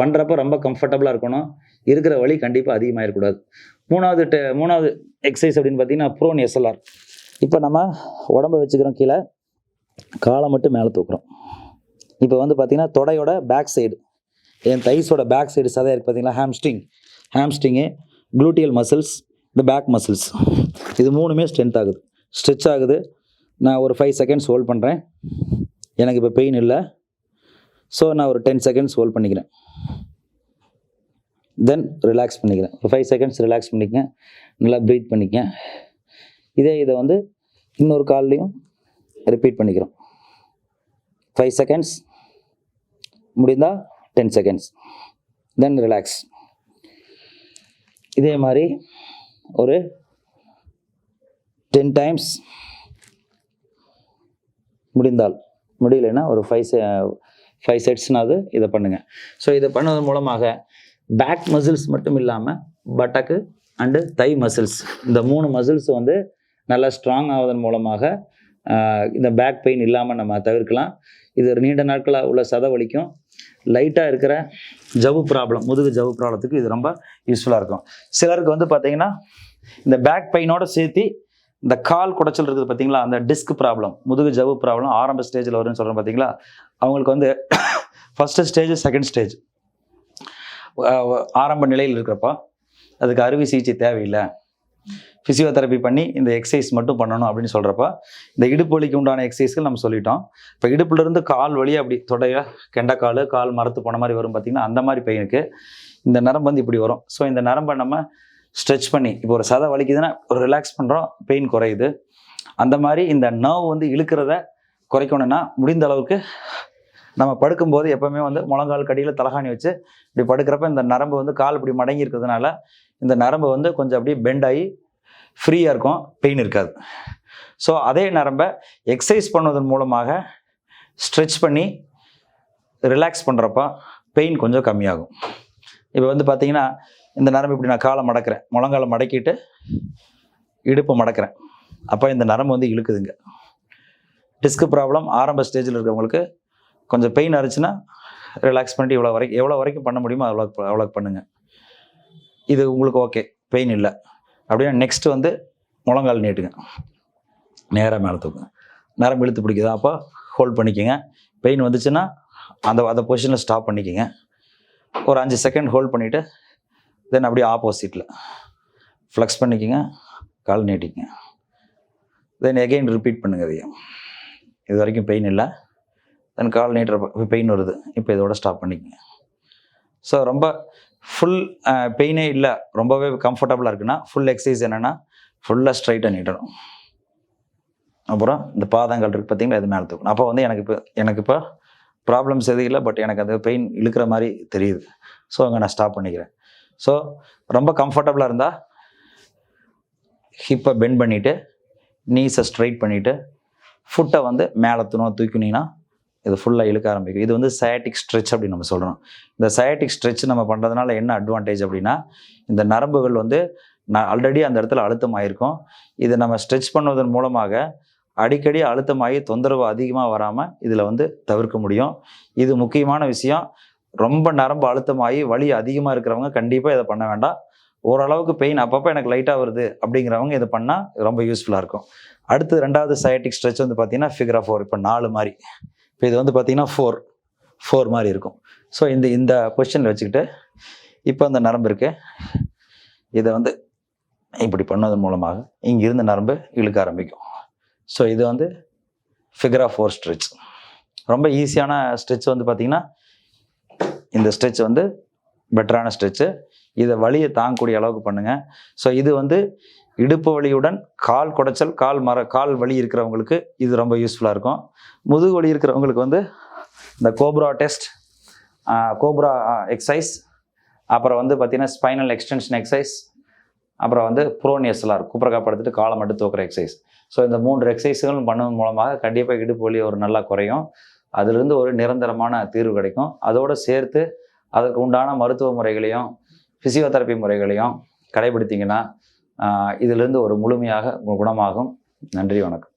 பண்ணுறப்ப ரொம்ப கம்ஃபர்டபுளாக இருக்கணும். இருக்கிற வழி கண்டிப்பாக அதிகமாக இருக்கக்கூடாது மூணாவது டெ மூணாவது எக்ஸசைஸ் அப்படின்னு பார்த்தீங்கன்னா ப்ரோன் எஸ்எல்ஆர் இப்போ நம்ம உடம்ப வச்சுக்கிறோம் கீழே. காலை மட்டும் மேலே தூக்குறோம். இப்போ வந்து பார்த்தீங்கன்னா தொடையோட பேக் சைடு என் தைஸோட பேக் சைடு சதை இருக்குது பார்த்தீங்களா? ஹாம்ஸ்டிங் ஹாம்ஸ்டிங்கு குளூட்டியல் மசில்ஸ் இந்த பேக் மசில்ஸ் இது மூணுமே ஸ்ட்ரென்த் ஆகுது. ஸ்ட்ரெச் ஆகுது. நான் ஒரு ஃபைவ் செகண்ட்ஸ் ஹோல்ட் பண்ணுறேன் எனக்கு இப்போ பெயின் இல்லை. ஸோ நான் ஒரு டென் செகண்ட்ஸ் ஹோல்ட் பண்ணிக்கிறேன். தென் ரிலாக்ஸ் பண்ணிக்கிறேன். ஒரு ஃபைவ் செகண்ட்ஸ் ரிலாக்ஸ் பண்ணிக்கங்க. நல்லா ப்ரீத் பண்ணிக்கங்க. இதே இதை வந்து இன்னொரு கால்லையும் ரிப்பீட் பண்ணிக்கிறோம். ஃபைவ் செகண்ட்ஸ் முடிந்தால் டென் செகண்ட்ஸ் தென் ரிலாக்ஸ் இதே மாதிரி ஒரு டென் டைம்ஸ் முடிந்தால் முடியலைன்னா ஒரு ஃபைவ் ஃபைவ் செட்ஸ்னாவது இதை பண்ணுங்கள் ஸோ இதை பண்ணதன் மூலமாக பேக் மசில்ஸ் மட்டும் இல்லாமல் பட்டக்கு அண்டு தை மசில்ஸ் இந்த மூணு மசில்ஸ் வந்து நல்லா ஸ்ட்ராங் ஆவதன் மூலமாக இந்த பேக் பெயின் இல்லாமல் நம்ம தவிர்க்கலாம். இது ஒரு நீண்ட நாட்களாக உள்ள சத வலிக்கும் லைட்டாக இருக்கிற ஜவு ப்ராப்ளம் முதுகு ஜவு ப்ராப்ளத்துக்கு இது ரொம்ப யூஸ்ஃபுல்லாக இருக்கும். சிலருக்கு வந்து பார்த்தீங்கன்னா இந்த பேக் பெயினோடு சேர்த்து இந்த கால் குடைச்சல் இருக்குது பார்த்தீங்களா அந்த டிஸ்க் ப்ராப்ளம் முதுகு ஜவு ப்ராப்ளம் ஆரம்ப ஸ்டேஜில் வரும்னு சொல்கிறோம் பார்த்தீங்களா அவங்களுக்கு வந்து ஃபஸ்ட்டு ஸ்டேஜ் செகண்ட் ஸ்டேஜ் ஆரம்ப நிலையில் இருக்கிறப்ப அதுக்கு அறுவை சிகிச்சை தேவையில்லை. ஃபிசியோதெரப்பி பண்ணி இந்த எக்ஸசைஸ் மட்டும் பண்ணணும் அப்படின்னு சொல்கிறப்ப இந்த இடுப்பு வலிக்கு உண்டான எக்ஸசைஸ்கள் நம்ம சொல்லிட்டோம். இப்போ இடுப்புலேருந்து கால் வலி அப்படி தொடைய கெண்டக்கால் கால் மரத்து போன மாதிரி வரும் பார்த்திங்கன்னா அந்த மாதிரி பெயினுக்கு இந்த நரம்பு வந்து இப்படி வரும். ஸோ இந்த நரம்பை நம்ம ஸ்ட்ரெச் பண்ணி இப்போ ஒரு சதை வலிக்குதுன்னா ஒரு ரிலாக்ஸ் பண்ணுறோம் பெயின் குறையுது. அந்த மாதிரி இந்த நர்வ் வந்து இழுக்கிறத குறைக்கணும்னா முடிந்த அளவுக்கு நம்ம படுக்கும்போது எப்போவுமே வந்து முழங்கால் கடியில் தலகாணி வச்சு இப்படி படுக்கிறப்ப இந்த நரம்பு வந்து கால் இப்படி மடங்கி இருக்கிறதுனால இந்த நரம்பு வந்து கொஞ்சம் அப்படியே பெண்ட் ஆகி ஃப்ரீயாக இருக்கும் பெயின் இருக்காது. ஸோ அதே நரம்பை எக்ஸசைஸ் பண்ணுவதன் மூலமாக ஸ்ட்ரெச் பண்ணி ரிலாக்ஸ் பண்ணுறப்ப பெயின் கொஞ்சம் கம்மியாகும். இப்போ வந்து பார்த்தீங்கன்னா இந்த நரம்பு இப்படி நான் காலை மடக்கிறேன். முழங்காலை மடக்கிட்டு இடுப்பை மடக்கிறேன். அப்போ இந்த நரம்பு வந்து இழுக்குதுங்க. டிஸ்க் ப்ராப்ளம் ஆரம்ப ஸ்டேஜில் இருக்கிறவங்களுக்கு கொஞ்சம் பெயின் அரிச்சுன்னா ரிலாக்ஸ் பண்ணிட்டு இவ்வளோ வரைக்கும் எவ்வளோ வரைக்கும் பண்ண முடியுமோ அவ்வளோ அவ்வளோ பண்ணுங்கள் இது உங்களுக்கு ஓகே பெயின் இல்லை. அப்படின்னா நெக்ஸ்ட் வந்து முழங்கால் நீட்டுங்க. நேராக மேலே தூக்குங்க. நரம்பு இழுத்து பிடிக்குதா அப்போ ஹோல்ட் பண்ணிக்கோங்க. பெயின் வந்துச்சுன்னா அந்த அந்த பொசிஷனில் ஸ்டாப் பண்ணிக்கோங்க. ஒரு அஞ்சு செகண்ட் ஹோல்ட் பண்ணிவிட்டு தென் அப்படியே ஆப்போசிட்டில் ஃப்ளெக்ஸ் பண்ணிக்கோங்க. கால் நீட்டிங்க. தென் எகெயின் ரிப்பீட் பண்ணுங்க அதையும் இது வரைக்கும் பெயின் இல்லை. தென் கால் நீட்டுற பெயின் வருது. இப்போ இதோட ஸ்டாப் பண்ணிக்கங்க. ஸோ ரொம்ப ஃபுல் பெயினே இல்லை. ரொம்பவே கம்ஃபர்டபுளாக இருக்குன்னா ஃபுல் எக்ஸசைஸ் என்னென்னா ஃபுல்லாக ஸ்ட்ரைட்டாக நீட்டணும். அப்புறம் இந்த பாதங்கள் இருக்குது பார்த்தீங்களா இது மேலே தூக்கணும். அப்போ வந்து எனக்கு இப்போ எனக்கு இப்போ ப்ராப்ளம்ஸ் எதுவும் இல்லை பட் எனக்கு அந்த பெயின் இழுக்கிற மாதிரி தெரியுது. ஸோ அங்கே நான் ஸ்டாப் பண்ணிக்கிறேன். ஸோ ரொம்ப கம்ஃபர்டபுளாக இருந்தால் ஹிப்பை பெண்ட் பண்ணிவிட்டு நீஸை ஸ்ட்ரைட் பண்ணிவிட்டு ஃபுட்டை வந்து மேலே தூணும் தூக்கினீங்கன்னா இது ஃபுல்லாக இழுக்க ஆரம்பிக்கும். இது வந்து சயாட்டிக் ஸ்ட்ரெச் அப்படின்னு நம்ம சொல்கிறோம் இந்த சயாட்டிக் ஸ்ட்ரெச் நம்ம பண்ணுறதுனால என்ன அட்வான்டேஜ் அப்படின்னா இந்த நரம்புகள் வந்து நான் ஆல்ரெடி அந்த இடத்துல அழுத்தம் ஆயிருக்கும். இதை நம்ம ஸ்ட்ரெச் பண்ணுவதன் மூலமாக அடிக்கடி அழுத்தமாகி தொந்தரவு அதிகமாக வராமல் இதில் வந்து தவிர்க்க முடியும். இது முக்கியமான விஷயம். ரொம்ப நரம்பு அழுத்தமாகி வலி அதிகமாக இருக்கிறவங்க கண்டிப்பாக இதை பண்ண வேண்டாம். ஓரளவுக்கு பெயின் அப்பப்போ எனக்கு லைட்டாக வருது அப்படிங்கிறவங்க இதை பண்ணால் ரொம்ப யூஸ்ஃபுல்லாக இருக்கும். அடுத்து ரெண்டாவது சயாட்டிக் ஸ்ட்ரெச் வந்து பார்த்தீங்கன்னா ஃபிகரா ஃபோர் இப்போ நாலு மாதிரி இப்போ இது வந்து பார்த்தீங்கன்னா ஃபோர் ஃபோர் மாதிரி இருக்கும். ஸோ இந்த இந்த பொசிஷனில் வச்சுக்கிட்டு இப்போ அந்த நரம்பு இருக்கு. இதை வந்து இப்படி பண்ணதன் மூலமாக இங்கிருந்து நரம்பு இழுக்க ஆரம்பிக்கும். ஸோ இது வந்து ஃபிகரா ஃபோர் ஸ்ட்ரெச் ரொம்ப ஈஸியான ஸ்ட்ரெச் வந்து பார்த்திங்கன்னா இந்த ஸ்ட்ரெச் வந்து பெட்டரான ஸ்ட்ரெச்சு இதை வலியை தாங்கக்கூடிய அளவுக்கு பண்ணுங்க. ஸோ இது வந்து இடுப்பு வலியுடன் கால் குடைச்சல் கால் மர கால் வலி இருக்கிறவங்களுக்கு இது ரொம்ப யூஸ்ஃபுல்லாக இருக்கும். முதுகு வலி இருக்கிறவங்களுக்கு வந்து இந்த கோப்ரா டெஸ்ட் கோப்ரா எக்ஸசைஸ் அப்புறம் வந்து பார்த்தீங்கன்னா ஸ்பைனல் எக்ஸ்டென்ஷன் எக்ஸசைஸ் அப்புறம் வந்து ப்ரோனியஸ்லாம் இருக்கும். குப்பரக்கா படுத்துட்டு காலை மட்டும் தூக்குற எக்ஸசைஸ் ஸோ இந்த மூன்று எக்ஸசைஸ்களும் பண்ணுவதன் மூலமாக கண்டிப்பாக இடுப்பு வலி ஒரு நல்லா குறையும். அதிலிருந்து ஒரு நிரந்தரமான தீர்வு கிடைக்கும். அதோடு சேர்த்து அதற்கு உண்டான மருத்துவ முறைகளையும் ஃபிசியோதெரப்பி முறைகளையும் கடைபிடித்தீங்கன்னா இதிலிருந்து ஒரு முழுமையாக குணமாகும். நன்றி வணக்கம்.